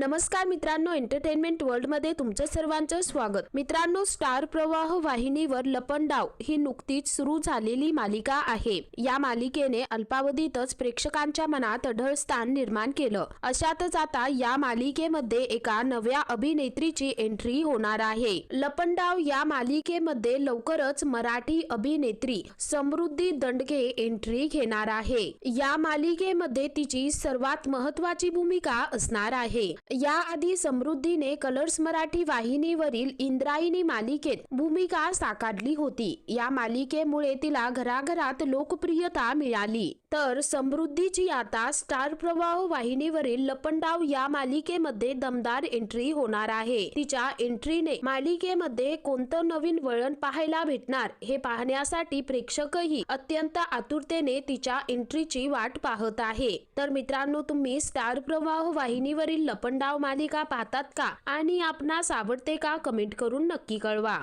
नमस्कार मित्रांनो एंटरटेनमेंट वर्ल्डमध्ये तुमचं सर्वांचं स्वागत. मित्रांनो स्टार प्रवाह वाहिनीवर लपंडाव ही नुकतीच सुरू झालेली मालिका आहे. या मालिकेने अल्पावधीतच प्रेक्षकांच्या मनात अढळ स्थान निर्माण केलं. अशातच आता या मालिकेमध्ये एका नव्या अभिनेत्रीची एंट्री होणार आहे. लपंडाव या मालिकेमध्ये लवकरच मराठी अभिनेत्री समृद्धी दंडगे एंट्री घेणार आहे. या मालिकेमध्ये तिची सर्वात महत्वाची भूमिका असणार आहे. याआधी समृद्धीने कलर्स मराठी वाहिनीवरील इंद्रायणी मालिकेत भूमिका साकारली होती. या मालिकेमुळे तिला घराघरात लोकप्रियता मिळाली. तर समृद्धीची आता स्टार प्रवाह वाहिनीवरील लपंडाव या मालिकेमध्ये दमदार एंट्री होणार आहे. तिच्या एंट्रीने मालिकेमध्ये कोणतं नवीन वळण पाहायला भेटणार हे पाहण्यासाठी प्रेक्षकही अत्यंत आतुरतेने तिच्या एंट्रीची वाट पाहत आहे. तर मित्रांनो तुम्ही स्टार प्रवाह वाहिनीवरील लपंडाव मालिका पाहतात का? आणि आपणास आवडते का? कमेंट करून नक्की कळवा.